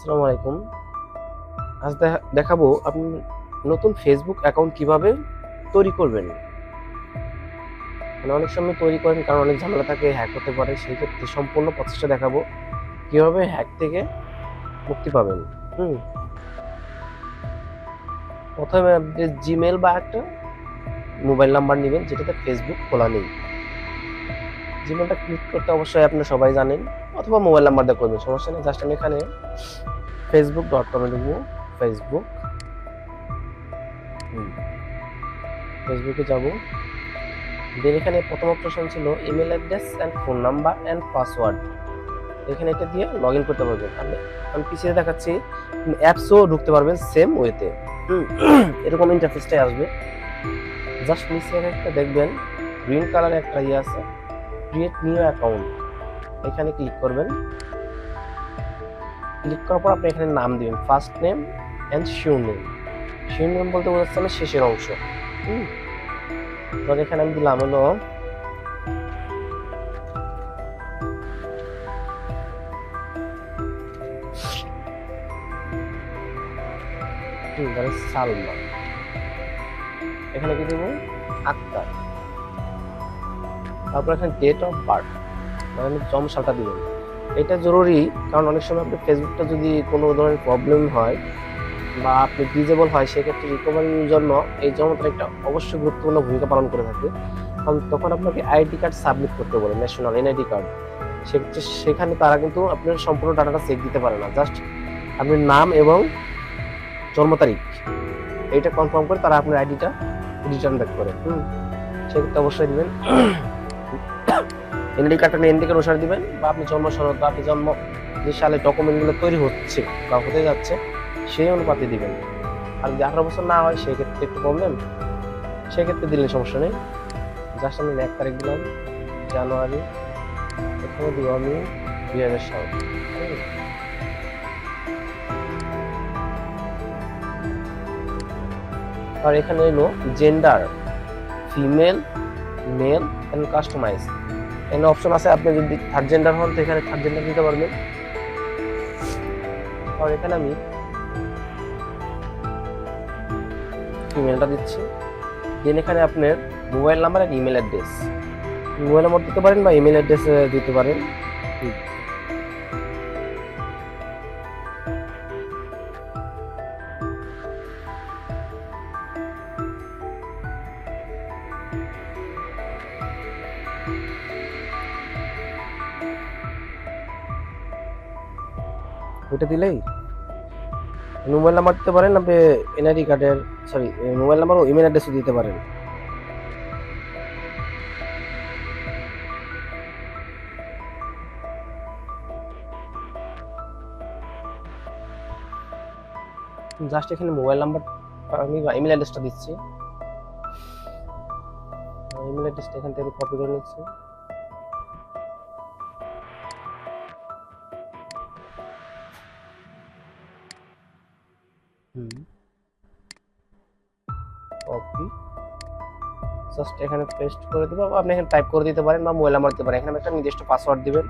আসসালামু আলাইকুম। আজ দেখা- দেখাবো আপনি নতুন ফেসবুক অ্যাকাউন্ট কীভাবে তৈরি করবেন। মানে অনেক সময় তৈরি করেন কারণ অনেক ঝামেলা থাকে হ্যাক হতে পারে, সেই ক্ষেত্রে সম্পূর্ণ প্রচেষ্টা দেখাবো। কীভাবে হ্যাক থেকে মুক্তি পাবেন, হুম। প্রথমে আপনি জিমেল বা একটা মোবাইল নাম্বার নেবেন, যেটাতে ফেসবুক খোলা নেই। জিমেলটা ক্লিক করতে অবশ্যই আপনি সবাই জানেন। অথবা মোবাইল নাম্বার দিয়ে করবেন সমস্যা নেই জাস্ট আমি এখানে ফেসবুক ডট কমে ঢুকবো ফেসবুক ফেসবুকে যাব। দেন এখানে প্রথম অপশন ছিল email address and phone number and password এখানে এটা দিয়ে লগ ইন করতে পারবেন। আমি আমি পিছিয়ে দেখাচ্ছি অ্যাপসও ঢুকতে পারবেন সেম ওয়েতে এরকম ইন্টারফেসটাই আসবে। জাস্ট নিচে একটা দেখবেন গ্রিন কালার একটা ইয়ে আছে। ক্রিয়েট নিউ অ্যাকাউন্ট এখানে ক্লিক করবেন। ক্লিক করার পর আপনি এখানে নাম দিবেন first name and surname surname বলতে বোঝাচ্ছে না শেষের অংশ। হুম। এখানে আমি দিলাম হলো সালমা। এখানে কি দেবো? আক্তার। তারপর এখানে ডেট অফ বার্থ মানে জন্ম সালটা দিবেন। এটা জরুরি, কারণ অনেক সময় আপনি ফেসবুকটা যদি কোনো ধরনের প্রবলেম হয় বা আপনি ডিজেবল হয়, সেক্ষেত্রে রিকভারির জন্য এই জন্মটা একটা অবশ্যই গুরুত্বপূর্ণ ভূমিকা পালন করে থাকে। কারণ তখন আপনাকে আইডি কার্ড সাবমিট করতে বলে ন্যাশনাল এনআইডি কার্ড সেক্ষেত্রে সেখানে তারা কিন্তু আপনার সম্পূর্ণ ডাটাটা চেক দিতে পারে না। জাস্ট আপনার নাম এবং জন্ম তারিখ, এইটা কনফার্ম করে তারা আপনার আইডিটা রিটার্ন ব্যাক করে। হুম, সেক্ষেত্রে অবশ্যই দিবেন। এনআইডি কার্ড অনুসারে দিবেন বা আপনি জন্ম সনদ বা আপনি জন্ম যে সালে ডকুমেন্টগুলো তৈরি হচ্ছে বা হতে যাচ্ছে, সেই অনুপাতে দিবেন। আর যদি আঠারো বছর না হয়, সেক্ষেত্রে একটু প্রবলেম সেক্ষেত্রে দিলে সমস্যা নেই। জাস্ট আমি এক তারিখ দিলাম, জানুয়ারি এখানে দিব আমি দুই হাজার সাল। আর এখানে এলো gender female male and customise এখানে অপশন আছে, আপনি যদি থার্ড জেন্ডার হন, তো এখানে থার্ড জেন্ডার দিতে পারবেন। আর এখানে আমি ইমেলটা দিচ্ছি। দেন এখানে আপনার মোবাইল নাম্বার আর ইমেল অ্যাড্রেস মোবাইল নাম্বার দিতে পারেন বা ইমেল অ্যাড্রেস দিতে পারেন। দিলেই? মোবাইল নাম্বার দিতে পারেন আপনি এনআইডি কার্ডের সরি মোবাইল নাম্বার ও ইমেল অ্যাড্রেসও দিতে পারেন। জাস্ট এখানে মোবাইল নাম্বার, আমি ইমেল অ্যাড্রেসটা দিচ্ছি। ইমেল অ্যাড্রেসটা এখান থেকে কপি করে নিচ্ছি। জাস্ট এখানে পেস্ট করে দেবো বা আপনি এখানে টাইপ করে দিতে পারেন বা মোবাইল নাম্বার দিতে পারেন। এখানে একটা নির্দিষ্ট পাসওয়ার্ড দিবেন।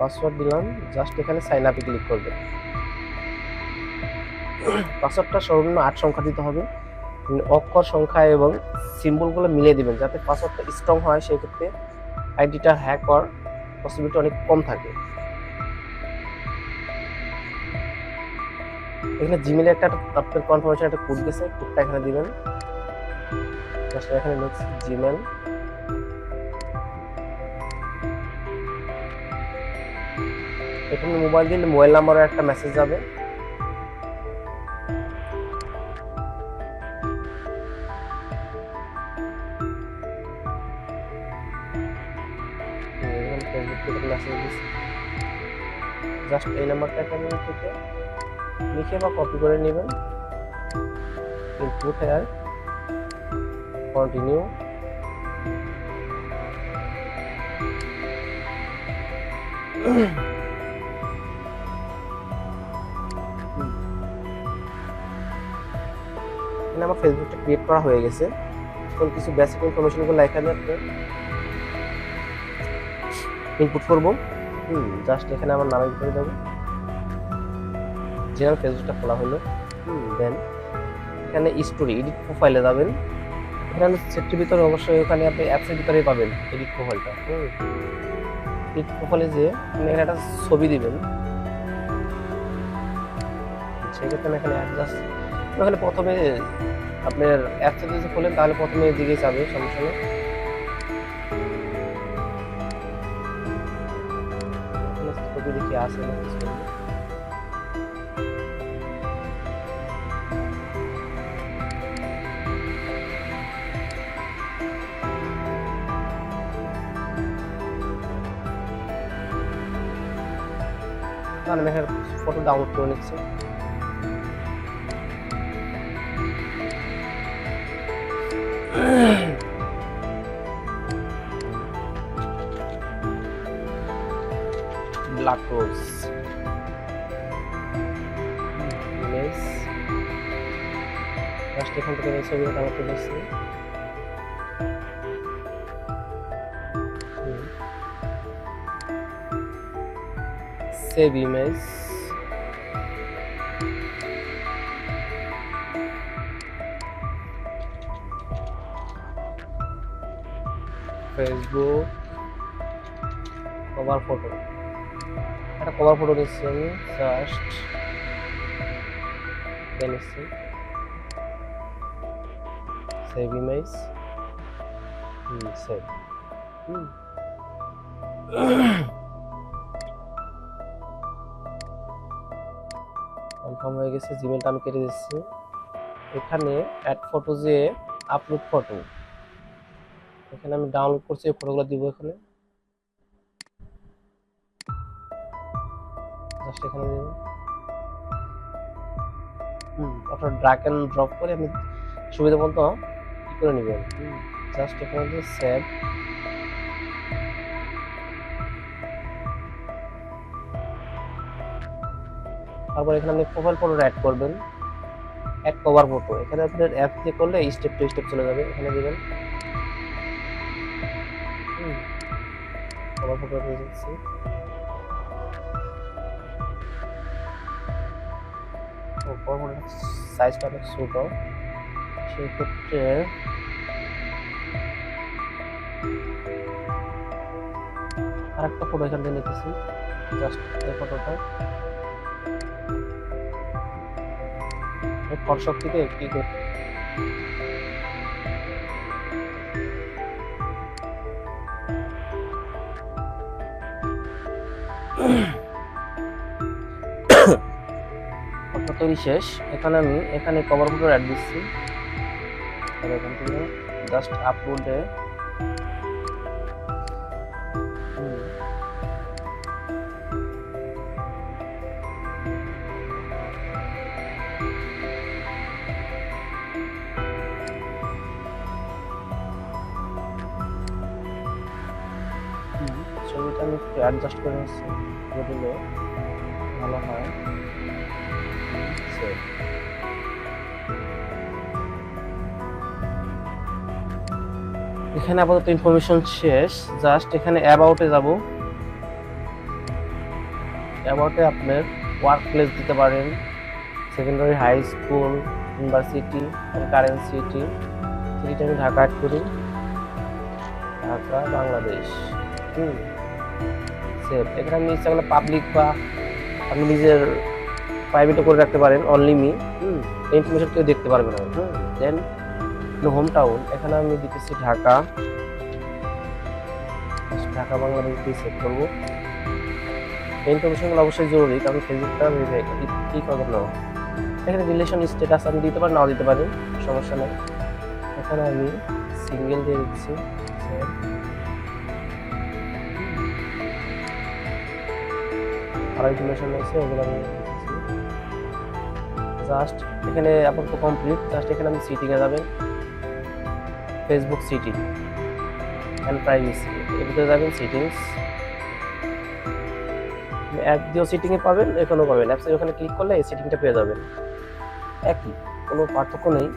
পাসওয়ার্ড দিলাম জাস্ট এখানে সাইন আপে ক্লিক করবেন। পাসওয়ার্ডটা সর্বনিম্ন আট সংখ্যা দিতে হবে। অক্ষর সংখ্যা এবং সিম্বলগুলো মিলিয়ে দিবেন, যাতে পাসওয়ার্ডটা স্ট্রং হয় সেই ক্ষেত্রে আইডিটা হ্যাক হওয়ার পসিবিলিটি অনেক কম থাকে। এখানে জিমেলে একটা আপনার কনফার্মেশন একটা কোড গেছে কোডটা এখানে দিবেন। জাস্ট এখানে জিমেল এখানে মোবাইল দিলে মোবাইল নাম্বারের একটা মেসেজ যাবে। ফেসবুক মেসেজ দিচ্ছি জাস্ট এই নাম্বারটা এখানে থেকে? লিখে বা কপি করে নেবেন। ইনপুট হেয়ার কন্টিনিউ আমার ফেসবুকটা ক্রিয়েট করা হয়ে গেছে। কোন কিছু বেসিক ইনফরমেশনগুলো এখানে ইনপুট করব। হুম জাস্ট এখানে আমার ভিতরে যাব যে আমার ফেসবুকটা খোলা হলো। হুম দেন এখানে স্টোরি এডিট প্রোফাইলে যাবেন। এখানে সেটটির ভিতরে অবশ্যই ওখানে আপনি অ্যাপসের ভিতরেই পাবেন এডিট প্রোফাইলটা হুম এডিট প্রোফাইলে যে আপনি এখানে একটা ছবি দিবেন। সেক্ষেত্রে এখানে অ্যাডজাস্ট এখানে প্রথমে আপনার অ্যাপসে যদি খোলেন, তাহলে প্রথমে এদিকে যাবে, সমস্যা নেই। আছে। আমি এখানে ফটো ডাউনলোড করে নিচ্ছি। ব্ল্যাক রোজ ইমেজ জাস্ট এখান থেকে এই ছবিটা ডাউনলোড করে নিচ্ছি save image Facebook cover photo একটা কভার ফটো নিচ্ছি আমি জাস্ট নিচ্ছি save image hmm save hmm. Confirm হয়ে গেছে জিমেলটা আমি কেটে দিচ্ছি। এখানে অ্যাড ফটো যে আপলোড ফটো এখানে আমি ডাউনলোড করছি, এই ফটোগুলো দিব এখানে। জাস্ট এখানে হুম অর্থাৎ ড্রাগ অ্যান্ড ড্রপ করে আমি সুবিধা মতো ই করে নেবেন জাস্ট এখানে দিয়ে সেভ তারপর এখানে আপনি প্রোফাইল ফটো অ্যাড করবেন। অ্যাড কভার ফটো এখানে আপনার অ্যাপ দিয়ে করলে স্টেপ টু স্টেপ চলে যাবে। এখানে দিবেন। কভার ফটো দিচ্ছি ফটো সাইজটা অনেক ছোট, সেই ক্ষেত্রে আরেকটা ফটো এখান থেকে নিতেছি জাস্ট এই ফটোটা ফটোশপ থেকে কি করে ফটো তৈরি শেষ। এখানে আমি, এখানে কভার ফটো অ্যাড দিচ্ছি। আর এখান থেকে জাস্ট আপলোডে ছবিটা আমি একটু অ্যাডজাস্ট করে নিচ্ছি ভালো হয়। Save. এখানে আপাতত ইনফরমেশন শেষ। জাস্ট এখানে অ্যাবাউটে যাব। অ্যাবাউটে আপনার ওয়ার্ক প্লেস দিতে পারেন। Secondary high school university current city সিটিটা আমি ঢাকা অ্যাড করি। ঢাকা, বাংলাদেশ। হুম। সেভ এখানে আপনি ইচ্ছা পাবলিক বা আপনি নিজের প্রাইভেটও করে রাখতে পারেন অনলি মি হুম। এই ইনফরমেশন কেউ দেখতে পারবে না। হুম। দেন হোম টাউন এখানে আমি দিতেছি ঢাকা। ঢাকা বাংলাদেশ দিয়ে সেভ করব। এই ইনফরমেশনগুলো অবশ্যই জরুরি কারণ ফেসবুকটা ভেরিফাই কি করবেন না? এখানে রিলেশন স্ট্যাটাস আমি দিতে পারি নাও দিতে পারি সমস্যা নেই। এখানে আমি সিঙ্গেল দিয়ে দিচ্ছি। আরও ইনফরমেশন আছে ওগুলো আমি জাস্ট এখানে আপাতত কমপ্লিট জাস্ট এখানে আপনি সিটিংয়ে যাবেন। ফেসবুক সিটিং অ্যান্ড প্রাইভেসি এর ভিতরে যাবেন সিটিংস অ্যাপ দিয়েও সিটিংয়ে পাবেন, এখানেও পাবেন। অ্যাপসে ওখানে ক্লিক করলে এই সিটিংটা পেয়ে যাবেন। একই, কোনো পার্থক্য নেই।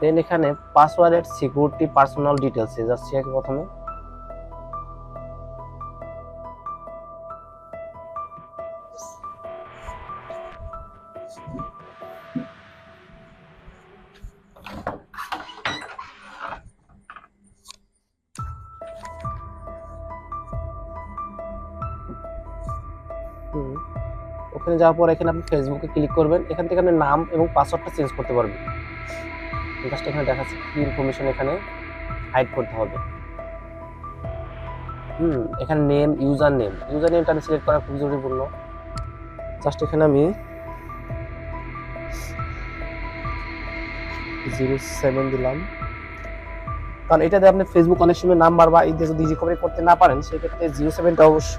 দেন এখানে পাসওয়ার্ডের সিকিউরিটি পার্সোনাল ডিটেলস যাচ্ছি আগে প্রথমে। ওখানে যাওয়ার পর এখানে আপনি ফেসবুকে ক্লিক করবেন। এখান থেকে আপনি নাম এবং পাসওয়ার্ডটা চেঞ্জ করতে পারবেন। জাস্ট এখানে দেখাচ্ছে। কি ইনফরমেশন এখানে হাইড করতে হবে। হুম, এখানে নেম ইউজার নেম ইউজার নেমটা আমি সিলেক্ট করা খুব জরুরিপূর্ণ জাস্ট এখানে আমি জিরো সেভেন দিলাম। কারণ এটাতে আপনি ফেসবুক অনেক সময় নাম্বার বা এই যদি রিকভারি করতে না পারেন, সেক্ষেত্রে জিরো সেভেনটা অবশ্য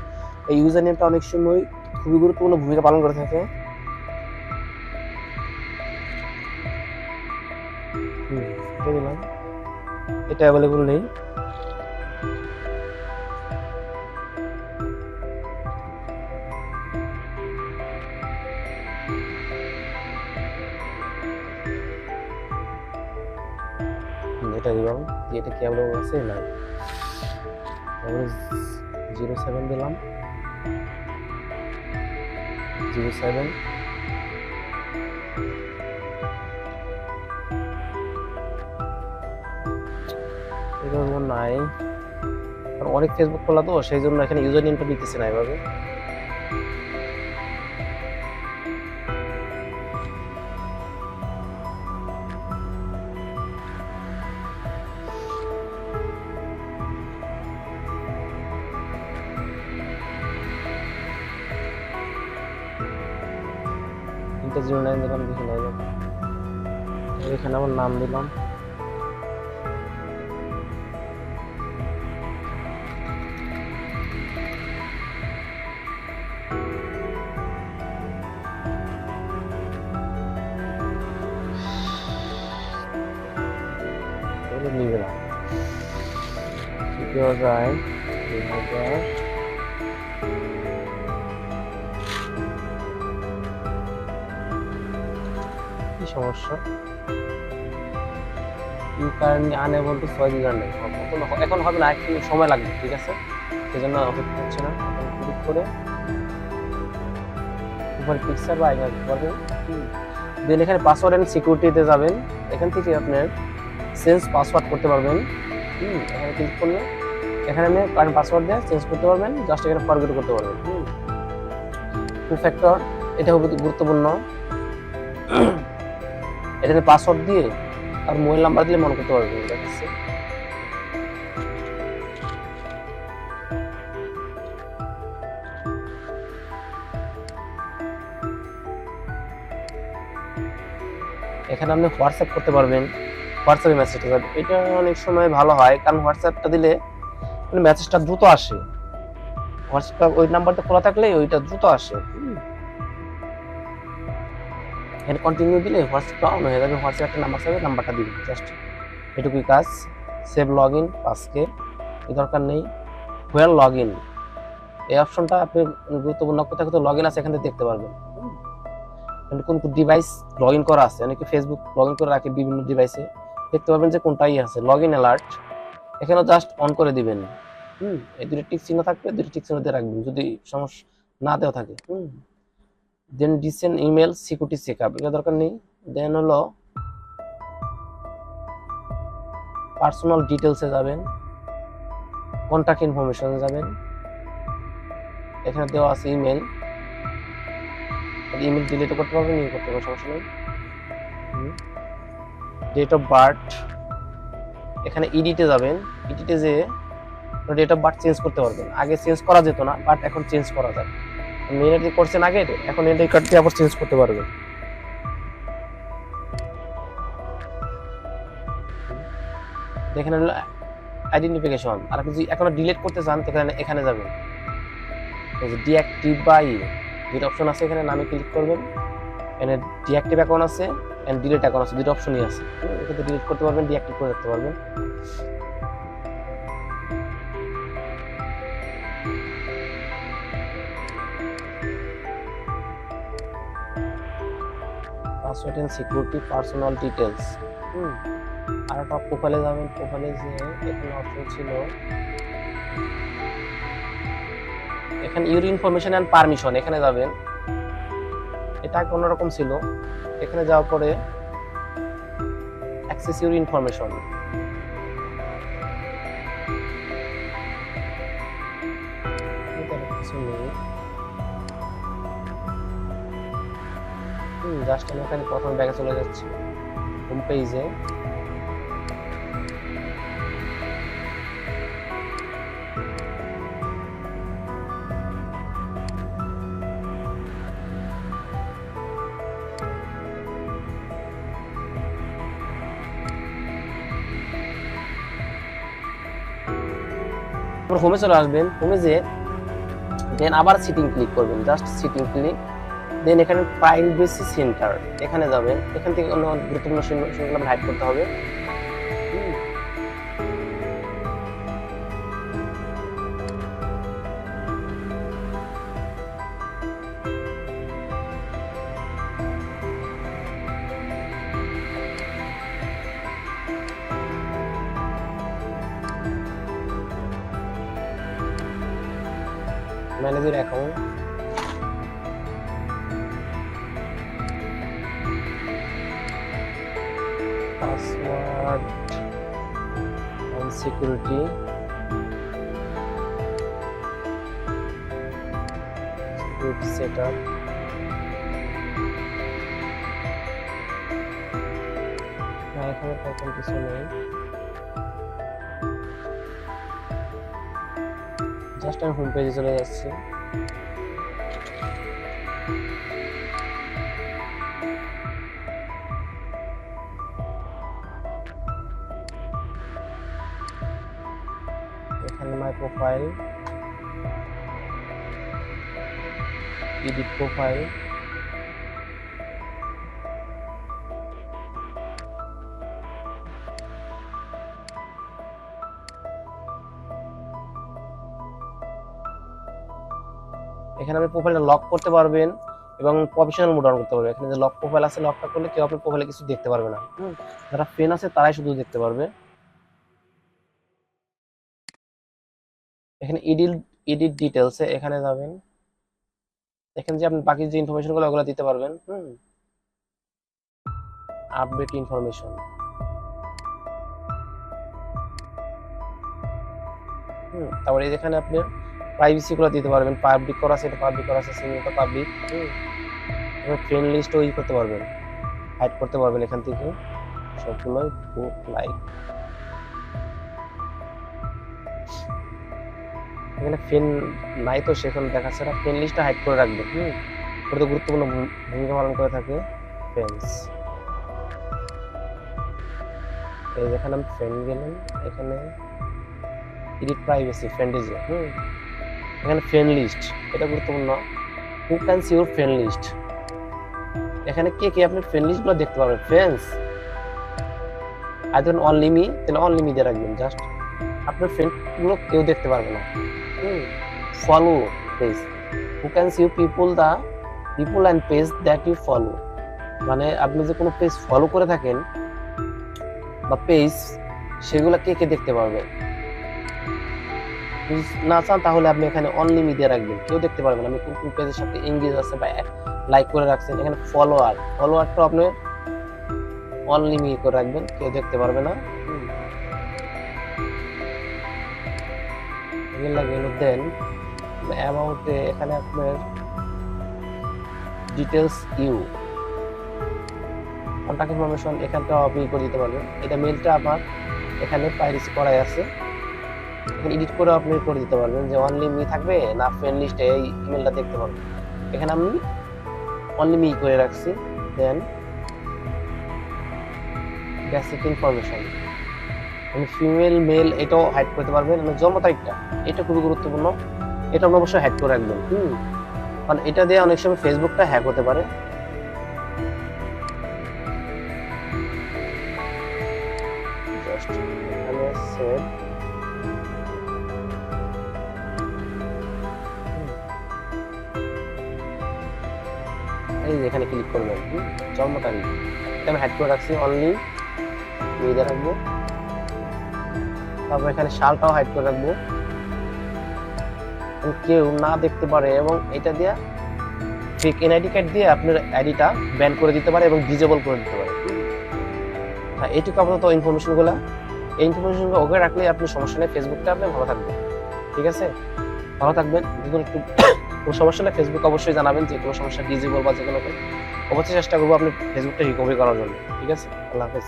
এই ইউজার নেমটা অনেক সময় খুবই গুরুত্বপূর্ণ ভূমিকা পালন করে থাকে। এটা অ্যাভেলেবল নেই। এটা দিলাম এটা কি অ্যাভেলেবল আছে? নাই। জিরো সেভেন দিলাম। জিরো সেভেন এরকম নাই কারণ অনেক ফেসবুক খোলা তো সেই জন্য এখানে ইউজার নেমটা দিতেছে না এভাবে। নাইন নাই এখানে আমার নাম দিলাম। কি সমস্যা? You currently unable swipe username এখন হবে না সময় লাগবে, ঠিক আছে? সেজন্য অপেক্ষা হচ্ছে না। ক্লিক করে পিকচার বা আইকন করবেন দেন এখানে পাসওয়ার্ড এন্ড সিকিউরিটিতে যাবেন। এখান থেকে আপনার চেঞ্জ পাসওয়ার্ড করতে পারবেন। হুম, এখানে ক্লিক করলে এখানে আপনি কারেন্ট পাসওয়ার্ড দিয়ে চেঞ্জ করতে পারবেন জাস্ট এখানে ফরগেট করতে পারবেন। টু ফ্যাক্টর এটা খুব গুরুত্বপূর্ণ। এখানে পাসওয়ার্ড দিয়ে আর মোবাইল নাম্বার দিলে মনে করতে পারবেন দেখাচ্ছে এখানে আপনি হোয়াটসঅ্যাপ করতে পারবেন। হোয়াটসঅ্যাপে মেসেজটা যাবে এটা অনেক সময় ভালো হয় কারণ হোয়াটসঅ্যাপটা দিলে মানে মেসেজটা দ্রুত আসে। হোয়াটসঅ্যাপটা ওই নাম্বারটা খোলা থাকলে ওইটা দ্রুত আসে। এখানে কন্টিনিউ দিলে হোয়াটসঅ্যাপ অন হয়ে যাবে। হোয়াটসঅ্যাপ একটা নাম্বার থাকবে নাম্বারটা দিবেন জাস্ট এটুকুই কাজ। সেভ লগ ইন পাসকে এই দরকার নেই। হোয়ার লগ ইন এই অপশনটা আপনি গুরুত্বপূর্ণ কোথায় কোথায় লগ ইন আছে এখান থেকে দেখতে পারবেন। কোন কোন ডিভাইস লগ ইন করা আছে? অনেকে ফেসবুক লগ ইন করে রাখে বিভিন্ন ডিভাইসে দেখতে পারবেন যে কোনটাই আছে। লগ ইন অ্যালার্ট এখানে জাস্ট অন করে দিবেন। হুম। এই দুটো টিক চিহ্ন থাকবে দুটো টিক চিহ্ন দিয়ে রাখবেন যদি সমস্যা না দেওয়া থাকে। হুম। Then decent email security check up এটা দরকার নেই। দেন হলো পার্সোনাল ডিটেলসে যাবেন কন্ট্যাক্ট ইনফরমেশনে যাবেন। এখানে দেওয়া আছে ইমেল ইমেল ডিলিট করতে পারবেন ইয়ে করতে পারবেন সমস্যা নেই। ডেট অফ বার্থ এখানে ইডিটে যাবেন ইডিটে যে ডেট অফ বার্থ চেঞ্জ করতে পারবেন। আগে চেঞ্জ করা যেত না বাট এখন চেঞ্জ করা যায় আইডি করছেন আগে, এখন এনআইডি কার্ড দিয়ে আবার চেঞ্জ করতে পারবেন। দেখেন হলো আইডেন্টিফিকেশন আর আপনি যদি এখন ডিলিট করতে চান তাহলে এখানে যাবেন। ডিঅ্যাক্টিভ বাই ই অপশন আছে এখানে, নামে ক্লিক করবেন। এখানে ডিঅ্যাক্টিভ অ্যাকাউন্ট আছে। এন্ড ডিলিট অ্যাকাউন্ট আছে দুটো অপশনই আছে। এক্ষেত্রে ডিলিট করতে পারবেন ডিঅ্যাক্টিভ করে রাখতে পারবেন। Password and security personal details হুম। আর একটা প্রোফাইলে যাবেন প্রোফাইলে যে এখানে অপশন ছিল। এখানে ইউর ইনফরমেশন অ্যান্ড পারমিশন এখানে যাবেন। এটা অন্যরকম ছিল। এখানে যাওয়ার পরে অ্যাক্সেস ইউর ইনফরমেশন জাস্ট আমি এখানে প্রথম ব্যাগে চলে যাচ্ছি। হোম পেজে হোমে চলে আসবেন। হোমে যে দেন আবার সিটিং ক্লিক করবেন। জাস্ট সিটিং ক্লিক দেন এখানে প্রাইভেসি সেন্টার এখানে যাবেন। এখান থেকে অন্য গুরুত্বপূর্ণ সেগুলো হাইড করতে হবে। Security setup না এখানে তেমন কিছু নেই। জাস্ট আমি হোম পেজে চলে যাচ্ছি। এডিট প্রোফাইল এখানে আপনি প্রোফাইলটা লক করতে পারবেন এবং প্রফেশনাল মোড অন করতে পারবেন। এখানে যে লক প্রোফাইল আছে লকটা করলে কেউ আপনার প্রোফাইলে কিছু দেখতে পারবে না। যারা ফ্রেন্ড আছে তারাই শুধু দেখতে পারবে। এখানে এডিট এডিট ডিটেলসে এখানে যাবেন। এখানে যে আপনি বাকি যে ইনফরমেশনগুলো, ওগুলো দিতে পারবেন, হুম? আপডেট ইনফরমেশন হুম, তারপরে এই যেখানে আপনি প্রাইভেসি গুলো দিতে পারবেন পাবলিক করা আছে, এটা পাবলিক করা আছে সিঙ্গেলটা পাবলিক হুম? ফ্রেন্ড লিস্ট ওই করতে পারবেন হাইড করতে পারবেন এখান থেকে। সবগুলোই লাইক এখানে ফেন নাই তো, সেখানে দেখাচ্ছে না। ফেন লিস্টটা হাইড করে রাখবে, হুম? ওটা তো গুরুত্বপূর্ণ ভূমিকা পালন করে থাকে ফ্রেন্ডস এই যেখানে আমি ফ্রেন্ড গেলাম, এখানে এডিট প্রাইভেসি ফ্রেন্ডেজে হুম? এখানে ফ্রেন্ড লিস্ট এটা গুরুত্বপূর্ণ। Who can see your friend list এখানে কে কে আপনি ফ্রেন্ড লিস্টগুলো দেখতে পারবেন? ফ্রেন্ডস আই যখন অনলি মি তাহলে অনলি মি দিয়ে রাখবেন জাস্ট আপনার ফ্রেন্ডগুলো কেউ দেখতে পারবে না। Follow page who can see people the people and page that you follow মানে আপনি যে কোনো পেজ ফলো করে থাকেন, বা পেজ সেগুলো কে কে দেখতে পারবে? না চান, তাহলে আপনি এখানে অনলি মিডিয়া রাখবেন। কেউ দেখতে পারবেন আমি কোন কোন পেজের সাথে এঙ্গেজ আছে বা লাইক করে রাখছেন, এখানে ফলোয়ার ফলোয়ারটা আপনি অনলি মি করে রাখবেন, কেউ দেখতে পারবে না। এগুলো গেল দেন। অ্যামাউন্টে এখানে আপনার ডিটেলস ইউ কন্ট্যাক্ট ইনফরমেশন এখানটা আপনি করে দিতে পারবেন। এটা মেলটা আমার এখানে পাইরেসি করাই আছে। এখানে এডিট করে আপনি করে দিতে পারবেন যে অনলি মি থাকবে না ফ্রেন্ড লিস্টে এই ইমেলটা দেখতে পারবেন। এখানে আমি অনলি মি করে রাখছি। দেন বেসিক ইনফরমেশন মানে ফিমেল মেল এটাও হাইড করতে পারবেন মানে জন্ম তারিখটা, এটা খুবই গুরুত্বপূর্ণ। এটা আপনি অবশ্যই হ্যাক করে রাখবেন হুম। কারণ এটা দিয়ে অনেক সময় ফেসবুকটা হ্যাক হতে পারে। এখানে ক্লিক করবেন জন্ম তারিখ। এটা আমি হাইড করে রাখছি অনলি রাখব। তারপর এখানে শালটাও হাইড করে রাখব। কেউ না দেখতে পারে এবং এটা দিয়ে ফেক এনআইডি কার্ড দিয়ে আপনার আইডিটা ব্যান করে দিতে পারে এবং ডিজেবল করে দিতে পারে। হ্যাঁ এইটুকু আপাতত ইনফরমেশনগুলো এই ইনফরমেশনগুলো ওকে রাখলে আপনি সমস্যা নেই ফেসবুকটা আপনি ভালো থাকবেন। ঠিক আছে? ভালো থাকবেন। যদি একটু কোনো সমস্যা নেই ফেসবুক অবশ্যই জানাবেন যে কোনো সমস্যা ডিজেবল বা যে কোনো। অবশ্যই চেষ্টা করব আপনি ফেসবুকটা রিকভারি করার জন্য। ঠিক আছে? আল্লাহ হাফেজ।